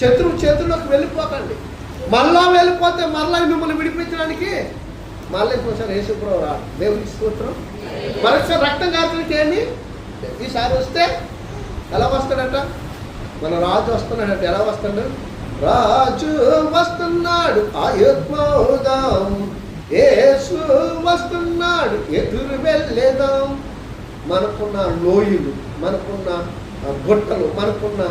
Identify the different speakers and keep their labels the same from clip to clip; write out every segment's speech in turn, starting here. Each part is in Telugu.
Speaker 1: శత్రువు చేతుల్లోకి వెళ్ళిపోకండి. మళ్ళా వెళ్ళిపోతే మళ్ళా మిమ్మల్ని విడిపించడానికి మళ్ళీ ఇంకోసారి యేసుప్రభు రా దేవుని స్తోత్రం. మరొకసారి రక్తం కాల్చడానికి చేయండి. ఈసారి వస్తే ఎలా వస్తాడట? మన రాజు వస్తున్నాడట. ఎలా వస్తాడు? రాజు వస్తున్నాడు ఆయుర్మోదాం యేసు వస్తున్నాడు ఎదురు వెళ్ళేదాం. మనకున్న లోయలు మనకున్న గుట్టలు మనకున్న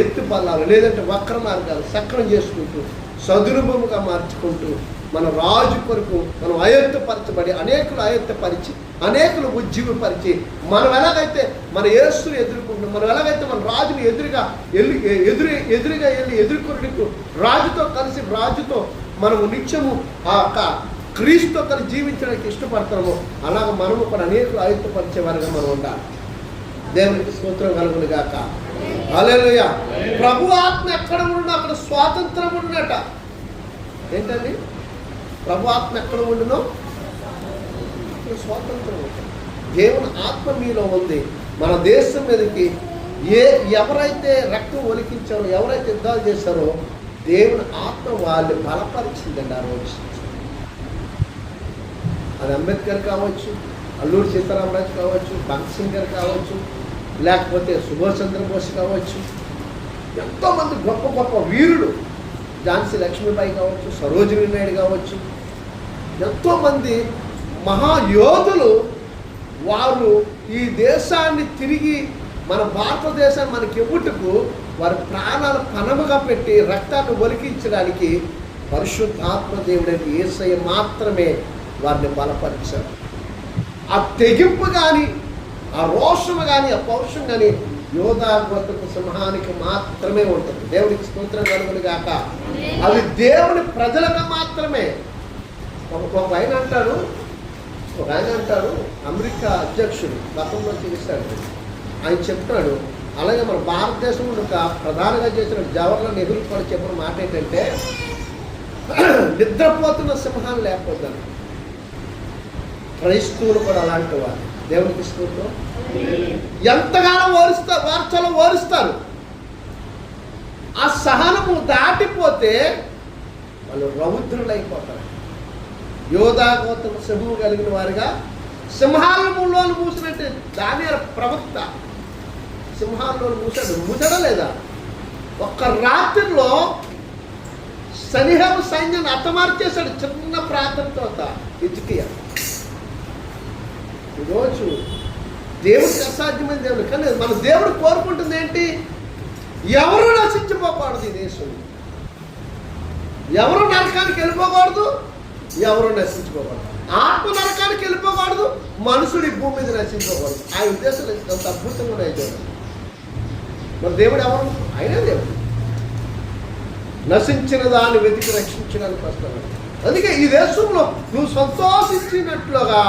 Speaker 1: ఎత్తు పల్లాలు లేదంటే వక్ర మార్గాలు సక్రం చేసుకుంటూ సదురుభముగా మార్చుకుంటూ మన రాజు కొరకు మనం అయత్తపరచబడి అనేకులు అయత్తపరిచి అనేకులు ఉజ్జీవపరిచి మనం ఎలాగైతే మన యేసుని ఎదుర్కొంటాం మనం ఎలాగైతే మన రాజుని ఎదురుగా ఎల్లి ఎదురు ఎదురుగా వెళ్ళి ఎదుర్కొనడానికి రాజుతో కలిసి రాజుతో మనము నిత్యము ఆ యొక్క క్రీస్తుతో కలిసి జీవించడానికి ఇష్టపడతాము అలాగ మనము కూడా అనేకులు ఆయుత్తపరిచే మనం ఉండాలి. దేవునికి స్తోత్రం కలుగును గాక. హల్లెలూయా. ప్రభు ఆత్మ ఎక్కడ ఉండు అక్కడ స్వాతంత్రం ఉండట ఏంటండి? ప్రభు ఆత్మ ఎక్కడ ఉండునో అక్కడ స్వాతంత్రం దేవుని ఆత్మ మీలో ఉంది. మన దేశం మీదకి ఏ ఎవరైతే రక్తం ఒలికించారో ఎవరైతే యుద్ధాలు చేశారో దేవుని ఆత్మ వాళ్ళు బలపరిచిందండి ఆ రోజు. అది అంబేద్కర్ కావచ్చు అల్లూరి సీతారామరాజు కావచ్చు భగత్ సింగ్ గారు కావచ్చు లేకపోతే సుభాష్ చంద్రబోస్ కావచ్చు ఎంతోమంది గొప్ప గొప్ప వీరులు ఝాన్సీ లక్ష్మీబాయి కావచ్చు సరోజినీ నాయుడు కావచ్చు ఎంతోమంది మహాయోధులు వారు ఈ దేశాన్ని తిరిగి మన భారతదేశాన్ని మనకి ఇవ్వటకు వారి ప్రాణాలు పనముగా పెట్టి రక్తాన్ని ఒలికించడానికి పరిశుద్ధాత్మ దేవుడైన ఏసయ్య మాత్రమే వారిని బలపరిచారు ఆ తెగింపు కానీ ఆ రోషము కానీ ఆ పౌరుషం కానీ యోధాగోత్రపు సింహానికి మాత్రమే ఉంటుంది. దేవునికి స్తోత్రం కలుగును గాక. అది దేవుని ప్రజలకు మాత్రమే. ఒక ఆయన అంటారు ఒక ఆయన అంటారు అమెరికా అధ్యక్షుడు గతంలో చేశాడు. ఆయన చెప్తాడు అలాగే మన భారతదేశంలో ఒక ప్రధానంగా చేసిన జవహర్లాల్ నెహ్రూ కూడా చెప్పిన మాట ఏంటంటే నిద్రపోతున్న సింహాలు లేకపోతాను క్రైస్తవులు కూడా అలాంటి వారు. దేవునికి స్తోత్రం. ఎంతగానో ఓరుస్తారు వార్చలో ఓరుస్తారు. ఆ సహనము దాటిపోతే వాళ్ళు రౌద్రులైపోతారు. అయిపోతారు యోధాగోత్ర సింహం కలిగిన వారుగా సింహాలలో మూసినట్టు దాని ప్రవక్త సింహాలలో మూసాడు. మూసాడా లేదా? ఒక్క రాత్రిలో సనిహం సైన్యాన్ని అతమార్చేశాడు చిన్న ప్రాంతంతో ఇజ్కియా ఈరోజు దేవుడికి అసాధ్యమైన దేవుడు. కానీ మన దేవుడు కోరుకుంటుంది ఏంటి? ఎవరు నశించిపోకూడదు ఈ దేశం. ఎవరు నరకానికి వెళ్ళిపోకూడదు? ఎవరు నశించుకోకూడదు ఆత్మ నరకానికి వెళ్ళిపోకూడదు మనుషుడు ఈ భూమి మీద నశించుకోకూడదు ఆ ఉద్దేశం అంత అద్భుతంగా ఉన్నాయి దేవుడు మరి దేవుడు ఎవరు? ఆయనే దేవుడు. నశించిన దాన్ని వెతికి రక్షించడానికి వస్తాడు. అందుకే ఈ దేశంలో నువ్వు సంతోషించినట్లుగా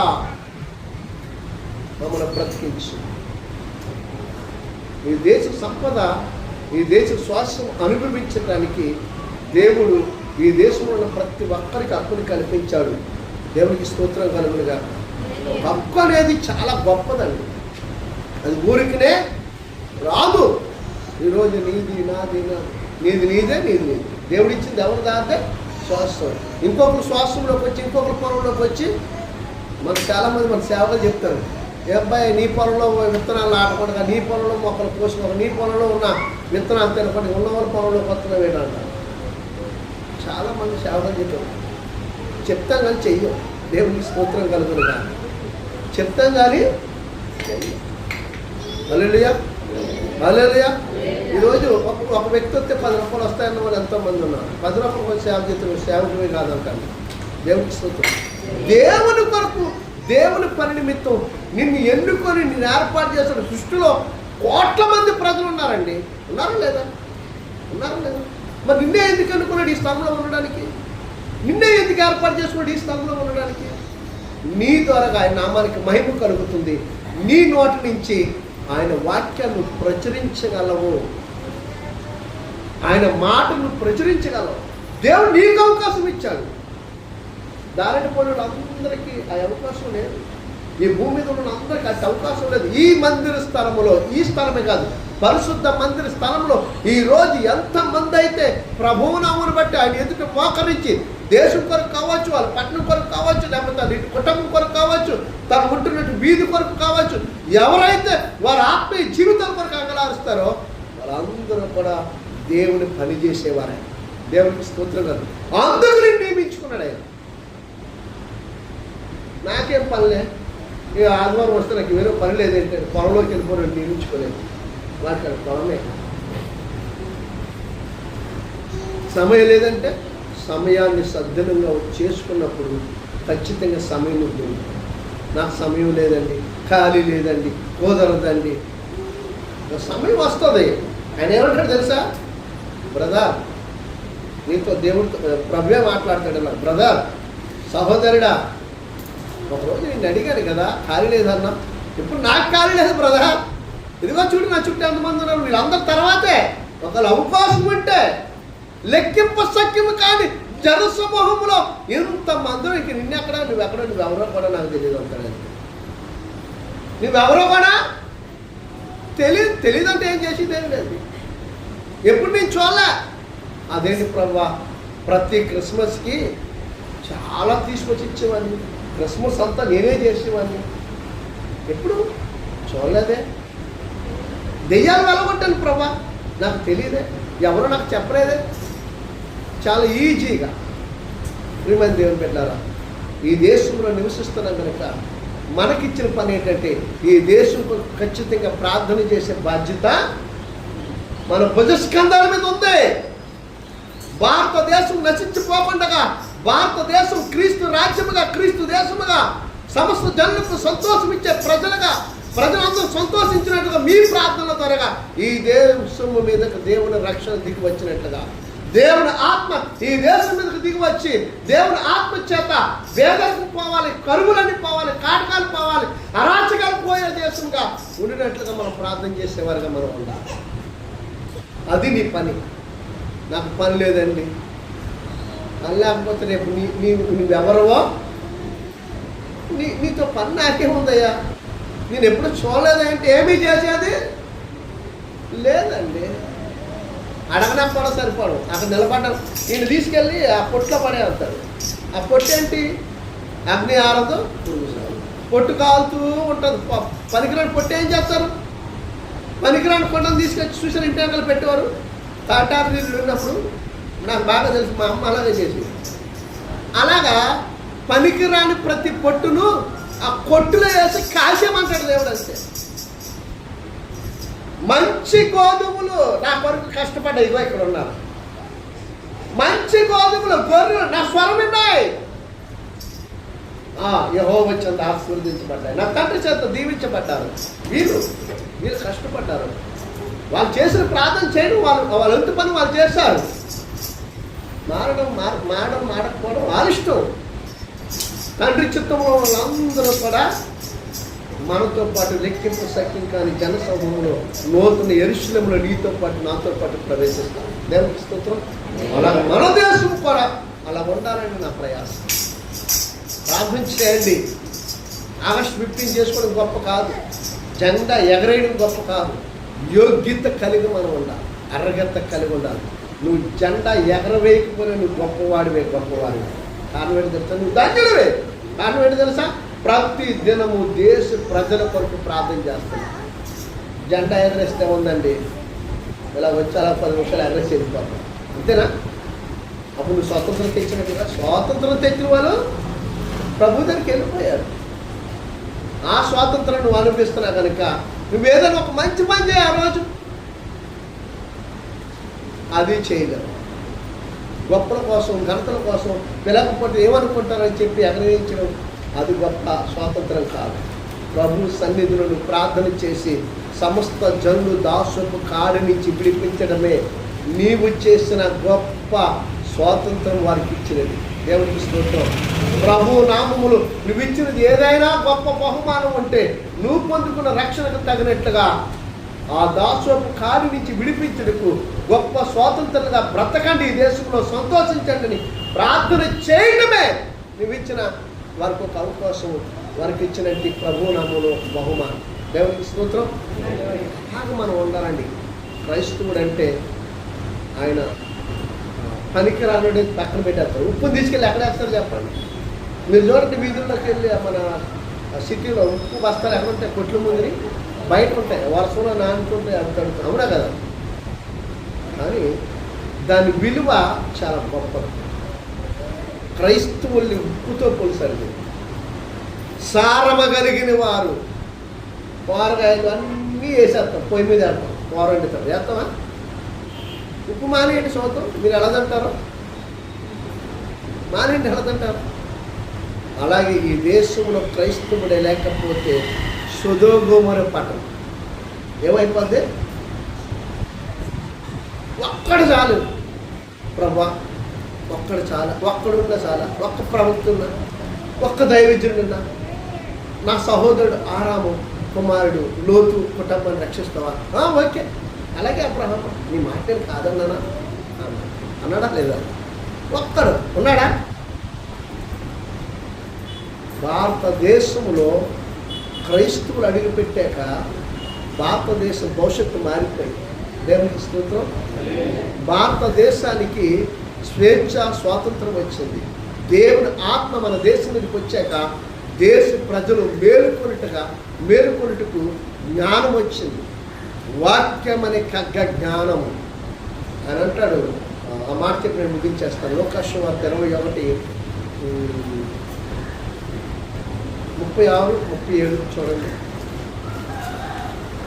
Speaker 1: మమ్మల్ని బ్రతికించు. ఈ దేశ సంపద ఈ దేశ స్వాస్థ్యం అనుభవించడానికి దేవుడు ఈ దేశంలో ఉన్న ప్రతి ఒక్కరికి హక్కుని కల్పించాడు. దేవునికి స్తోత్రం కలుగులుగా హక్కు అనేది చాలా గొప్పదండి. అది ఊరికినే రాదు. ఈరోజు నీది నాది నా నీది నీదే నీది నీది. దేవుడు ఇచ్చింది ఎవరు దాతే? శ్వాసం ఇంకొకరు శ్వాసంలోకి వచ్చి ఇంకొకరు పొలంలోకి వచ్చి మనకు చాలామంది మన సేవలు చెప్తారు. అబ్బాయి నీ పొలంలో విత్తనాలు ఆడకూడదు నీ పొలంలో మొక్కలు పోసుకోక నీ పొలంలో ఉన్న విత్తనాలు తినకుండా ఉన్నవాళ్ళ పొలంలో కొత్తగా వేయడంట చాలామంది సేవలు చెప్పారు చెప్తాం కానీ చెయ్యం దేవునికి స్తోత్రం కలుగును కానీ చెప్తాం కానీ చెయ్యం అల్లెలుయా ఈరోజు ఒక ఒక వ్యక్తి వస్తే పది రూపాయలు వస్తాయన్న వాళ్ళు ఎంతోమంది ఉన్నారు. పది రూపాయలు సేవ చేస్తున్నారు సేవకుమే కాదంటాను దేవునికి స్తోత్రం. దేవుని కొరకు దేవుని పని నిమిత్తం నిన్ను ఎన్నుకొని నిన్ను ఏర్పాటు చేసిన సృష్టిలో కోట్ల మంది ప్రజలు ఉన్నారండి. ఉన్నారా లేదా? ఉన్నారా లేదా? మరి నిన్నే ఎందుకు అనుకున్నాడు ఈ స్థలంలో ఉండడానికి? నిన్నే ఎందుకు ఏర్పాటు చేసుకున్నాడు ఈ స్థలంలో ఉండడానికి? నీ ద్వారా ఆయన నామానికి మహిమ కలుగుతుంది. నీ నోటి నుంచి ఆయన వాక్యాన్ని ప్రచురించగలవు. ఆయన మాటను ప్రచురించగలవు. దేవుడు నీకు అవకాశం ఇచ్చాడు. దారిని పోయిన అందరికీ ఆ అవకాశం లేదు. ఈ భూమి మీద ఉన్న అందరికీ అట్టి అవకాశం లేదు. ఈ మందిర స్థలములో ఈ స్థలమే కాదు పరిశుద్ధ మందిర స్థలంలో ఈ రోజు అయితే ప్రభువునామను బట్టి ఆయన ఎదుట మోకరించి దేశం కొరకు కావచ్చు వాళ్ళ పట్టణం కొరకు కావచ్చు లేకపోతే వాళ్ళ కుటుంబం కొరకు కావచ్చు తను ఉంటున్నట్టు వీధి కొరకు కావచ్చు ఎవరైతే వారి ఆత్మీయ జీవితం కొరకు అంగలారుస్తారో వాళ్ళందరూ కూడా దేవుని పనిచేసేవారే దేవునికి స్తోత్రం కాదు. అందరినీ నియమించుకున్నాడు ఆయన. నాకేం పనిలే? ఇక ఆదివారం వస్తే నాకు వేరే పని లేదంటే పొలంలోకి వెళ్ళిపోయి నియమించుకోలేదు. వాటికి అది పొలమే. సమయం లేదంటే సమయాన్ని సద్వినంగా చేసుకున్నప్పుడు ఖచ్చితంగా సమయం ఉంటుంది. నాకు సమయం లేదండి ఖాళీ లేదండి కుదరదండి. సమయం వస్తుంది. ఆయన ఏమంటాడు తెలుసా? బ్రదర్ నీతో దేవుడితో ప్రభే మాట్లాడతాడు బ్రదర్ సహోదరుడా ఒకరోజు నేను అడిగాను కదా ఖాళీ లేదన్నా. ఇప్పుడు నాకు ఖాళీ లేదు బ్రదర్. ఇదిగో చూడు నా చుట్టూ ఎంతమంది ఉన్నారు. వీళ్ళందరి తర్వాతే ఒకవేళ అవకాశం ఉంటే లెక్కింపు సఖ్యము కానీ జన సమూహంలో ఇంతమంది ఇంక నిన్నెక్కడ నువ్వెక్కడ నువ్వెవరో కూడా నాకు తెలియదు అంటాడు నువ్వెవరో కూడా తెలియదు తెలియదు అంటే ఏం చేసేది ఏం లేదు. ఎప్పుడు నేను చూడలే. అదేంటి ప్రభా ప్రతి క్రిస్మస్కి చాలా తీసుకొచ్చి ఇచ్చేవాడిని. క్రిస్మస్ అంతా నేనే చేసేవాడిని. ఎప్పుడు? చూడలేదే. దెయ్యాలు వెళ్ళగొట్టాను ప్రభా. నాకు తెలియదే ఎవరు నాకు చెప్పలేదే. చాలా ఈజీగా. శ్రీమతి దేవుని పెట్టారా ఈ దేశంలో నివసిస్తున్నాం కనుక మనకిచ్చిన పని ఏంటంటే ఈ దేశం ఖచ్చితంగా ప్రార్థన చేసే బాధ్యత మన భుజస్కంధాల మీద ఉంది. భారతదేశం నశించిపోకుండా భారతదేశం క్రీస్తు రాజ్యముగా క్రీస్తు దేశముగా సమస్త జనులకు సంతోషం ఇచ్చే ప్రజలుగా ప్రజలందరూ సంతోషించినట్టుగా మీ ప్రార్థన త్వరగా. ఈ దేశము మీదకు దేవుని రక్షణ దిగి వచ్చినట్లుగా. దేవుని ఆత్మ ఈ దేశం మీదకు దిగి వచ్చి దేవుని ఆత్మ చేత వేదలకు పోవాలి కరువులన్నీ పోవాలి కాటకాలు పోవాలి అరాచకాలు పోయే దేశంగా ఉండినట్లుగా మనం ప్రార్థన చేసేవారుగా మనం ఉండాలి. అది నీ పని. నాకు పని లేదండి. లేకపోతే రేపు నీ నీ నువ్వెవరవో? నీ నీతో పని నాకేముందయ్యా? నేను ఎప్పుడు చూడలేదంటే ఏమీ చేసేది? లేదండి. అడగనా కూడా సరిపడు అక్కడ నిలబడ్డం. నేను తీసుకెళ్ళి ఆ పొట్లో పడే వెళ్తాడు ఆ పొట్టు ఏంటి? అగ్ని ఆరదు. పొట్టు కాలుతూ ఉంటుంది. పనికిరాని పొట్టు ఏం చేస్తారు? పనికిరాని కొండను తీసుకొచ్చి చూసారు ఇంటి వెనకాల పెట్టేవారు? తాటారు నీళ్ళు ఉన్నప్పుడు నాకు బాగా తెలుసు మా అమ్మ అలాగే చేసి అలాగా పనికిరాని ప్రతి పొట్టును ఆ కొట్టులో వేసి కాసేమంటాడు దేవుడు అంతే. మంచి గోధుమలు నా కొరకు కష్టపడ్డ ఇదిగో ఇక్కడ ఉన్నారు. మంచి గోధుమలు గొర్రెలు నా స్వరం విన్నాయి. యహో వచ్చేంత ఆశీర్వదించబడ్డాయి. నా తండ్రి చేత దీవించబడ్డారు. వీరు వీరు కష్టపడ్డారు. వాళ్ళు చేసిన ప్రార్థన చేయడం వాళ్ళు వాళ్ళ ఇంటి పని వాళ్ళు చేస్తారు మారడం మార మారడం మారకపోవడం వాళ్ళ ఇష్టం తండ్రి చిత్తంలో వాళ్ళందరూ కూడా మనతో పాటు లెక్కింపు సఖ్యం కాని జన సమూహంలో నూతన ఎరుశలంలో నీతో పాటు నాతో పాటు ప్రవేశిస్తాం దేవుని స్తోత్రం. అలా మన దేశం కూడా అలా ఉండాలని నా ప్రయాసం. ప్రార్థన చేయండి. ఆగస్ట్ ఫిఫ్టీన్ చేసుకోవడం గొప్ప కాదు. జెండా ఎగరేయడం గొప్ప కాదు. యోగ్యత కలిగి మనం ఉండాలి. అర్హత కలిగి ఉండాలి. నువ్వు జెండా ఎగరవేయకపోయినా నువ్వు గొప్పవాడివే గొప్పవాడివే. కారణం తెలుసా? నువ్వు ధన్యుడివే. కారణం తెలుసా? ప్రతి దినము దేశ ప్రజల కొరకు ప్రార్థన చేస్తాను జెండా ఎగరేస్తే ఉందండి ఇలా వచ్చి అలా పది నిమిషాలు ఎగరేసి వెళ్ళిపోతాం. అంతేనా? అప్పుడు నువ్వు స్వాతంత్రం తెచ్చినట్టుగా స్వాతంత్రం తెచ్చిన వాళ్ళు ప్రభు దగ్గరికి వెళ్ళిపోయారు ఆ స్వాతంత్రం నువ్వు అనిపిస్తున్నా కనుక నువ్వు ఏదైనా ఒక మంచి పని చేయ ఆ రోజు. అది చేయలేవు గొప్పల కోసం ఘనతల కోసం పిలకపోతే ఏమనుకుంటారని చెప్పి అగ్రహించడం అది గొప్ప స్వాతంత్రం కాదు. ప్రభు సన్నిధులను ప్రార్థన చేసి సమస్త జనులు దాసపు కాడి నుంచి విడిపించడమే నీవు చేసిన గొప్ప స్వాతంత్రం వారికి ఇచ్చినది. దేవునికి స్తోత్రం. ప్రభు నామములు నువ్వు ఇచ్చినది ఏదైనా గొప్ప బహుమానం ఉంటే నువ్వు పొందుకున్న రక్షణకు తగినట్లుగా ఆ దాసోపు కాడి నుంచి విడిపించుటకు గొప్ప స్వాతంత్రంగా బ్రతకండి ఈ దేశంలో సంతోషించండి ప్రార్థన చేయడమే నువ్వు ఇచ్చిన వారికి ఒక అవకాశం వారికి ఇచ్చినట్టు ప్రభు నామంలో ఒక బహుమానం. దేవునికి స్తోత్రం. అలాగే మనం ఉండాలండి. క్రైస్తవుడు అంటే ఆయన పనికి పక్కన పెట్టేస్తారు. ఉప్పుని తీసుకెళ్ళి ఎక్కడ వేస్తారు చెప్పండి? మీరు చూడండి వీధుల్లోకి వెళ్ళి మన సిటీలో ఉప్పు బస్తాలు ఎక్కడ ఉంటాయి కొట్ల ముందుని బయట ఉంటాయి వరుసలో నానుకుంటే అడుగుతాడు అవునా కదా? కానీ దాని విలువ చాలా గొప్పది. క్రైస్తవుల్ని ఉప్పుతో పోలిసారు. సారమగలిగిన వారు. కూరగాయలు అన్నీ వేసేస్తాం పొయ్యి మీద వేస్తాం కూర వండుతాం వేస్తామా? ఉప్పు మానేయండి సోతం. మీరు ఎలా తింటారో? మానేయండి ఎలా తింటారు? అలాగే ఈ దేశంలో క్రైస్తవుడే లేకపోతే సుధోగోమర పట్టణం ఏమైపోద్ది? ఒక్కడు చాలు. ప్రభా ఒక్కడు చాలా ఒక్కడున్నా చాలా ఒక్క ప్రవక్తున్నా ఒక్క దైవజ్ఞుడున్నా నా సహోదరుడు ఆరాము కుమారుడు లోతు కుటుంబాన్ని రక్షిస్తావా? ఓకే. అలాగే అబ్రహం నీ మాటలు కాదన్నానా? అన్నాడా లేదా? ఒక్కడు ఉన్నాడా? భారతదేశంలో క్రైస్తవులు అడుగుపెట్టాక భారతదేశం భవిష్యత్తు మారిపోయింది. దేవుని స్తోత్రం. భారతదేశానికి స్వేచ్ఛ స్వాతంత్రం వచ్చింది. దేవుని ఆత్మ మన దేశం మీదకి వచ్చాక దేశ ప్రజలు మేలుకొనిటగా మేలుకొనిటకు జ్ఞానం వచ్చింది. వాక్యం అనే కగ్గ జ్ఞానము అని అంటాడు. ఆ మాట చెప్పి నేను ముగించేస్తాను. లోకాశం ఇరవై ఒకటి ముప్పై ఆరు ముప్పై ఏడు చూడండి.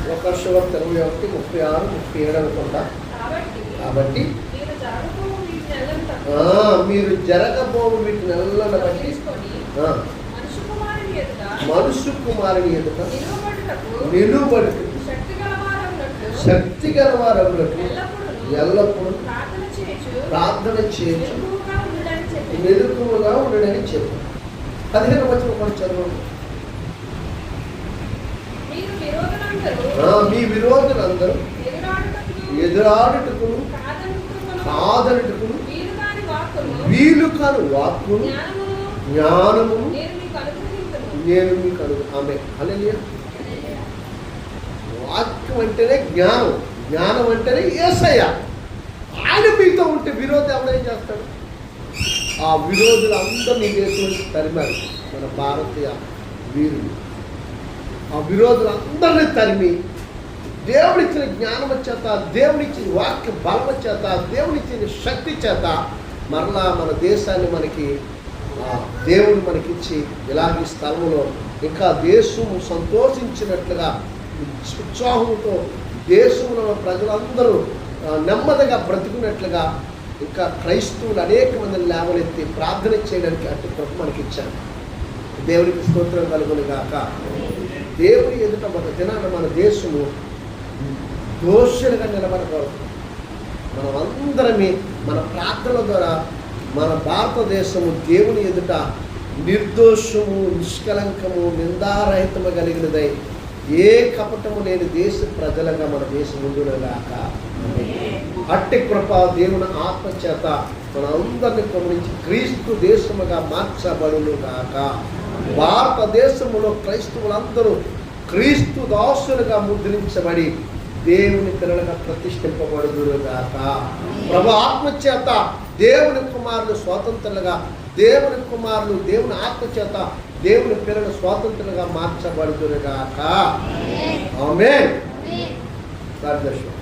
Speaker 1: లోకాశం వార్త ఇరవై ఒకటి ముప్పై ఆరు ముప్పై ఏడు అనుకుంటా.
Speaker 2: కాబట్టి మీరు జరగబోవు
Speaker 1: వీటిని నెలలను బట్టి
Speaker 2: మనుషు కుమారుని ఎదుట
Speaker 1: నిలువబడి
Speaker 2: శక్తి
Speaker 1: శక్తి గలవారములకు
Speaker 2: ఎల్లప్పుడూ ప్రార్థన చేయొచ్చు మెలకువగా ఉండడని చెప్పి
Speaker 1: మెలకువగా ఉండడని చెప్పు. పదిహేను వచ్చిన కొంచెం చదవండి
Speaker 2: మీరు విరోధులందరూ
Speaker 1: ఆ, మీ విరోధులందరూ
Speaker 2: ఎదురాడుటకు
Speaker 1: ఎదురాడుటకును
Speaker 2: కాదనుకును
Speaker 1: కాదనుటకును
Speaker 2: వీలు కాని వాక్కును అనుగ్రహించును.
Speaker 1: నేను మీకు అడుగు ఆమె అలలియ వాక్యం అంటేనే జ్ఞానం. జ్ఞానం అంటేనే ఏసయ్య. ఆయన మీతో ఉంటే విరోధి ఎవడేం చేస్తాడు? ఆ విరోధులు అందరూ నీ తరిమారు మన భారతీయ వీరులు. ఆ విరోధులందరినీ తరిమి దేవుడిచ్చిన జ్ఞానం చేత దేవుడిచ్చిన వాక్య బలం చేత దేవుడిచ్చిన శక్తి చేత మరలా మన దేశాన్ని మనకి ఆ, దేవుడు మనకిచ్చి ఇలాంటి స్థలంలో ఇంకా దేశము సంతోషించినట్లుగా ఉత్సాహంతో దేశంలో ప్రజలందరూ నెమ్మదిగా బ్రతుకున్నట్లుగా ఇంకా క్రైస్తవులు అనేక మందిని లేవనెత్తి ప్రార్థన చేయడానికి అటు కృప మనకి ఇచ్చాను దేవునికి స్తోత్రం కలుగును గాక దేవుని ఎదుట మన దినాన మన దేశము దోషులుగా నిలబడకూడదు. మనం అందరమే మన ప్రార్థనల ద్వారా మన భారతదేశము దేవుని ఎదుట నిర్దోషము నిష్కలంకము నిందారహితము కలిగినదై ఏ కపటము లేని దేశ ప్రజలుగా మన దేశం ఉండునగాక. అట్టి కృప దేవుని ఆత్మ చేత మన అందరిని గమనించి క్రీస్తు దేశముగా మార్చబడును గాక. భారతదేశములో క్రైస్తవులందరూ క్రీస్తు దాసులుగా ముద్రించబడి దేవుని పిల్లలుగా ప్రతిష్ఠింపబడుదురు గాక. ప్రభు ఆత్మ చేత దేవుని కుమారులు స్వాతంత్రులుగా దేవుని కుమారులు దేవుని ఆత్మ చేత దేవుని పిల్లలు స్వాతంత్రులుగా మార్చబడుదురు గాక. ఆమె దర్శనం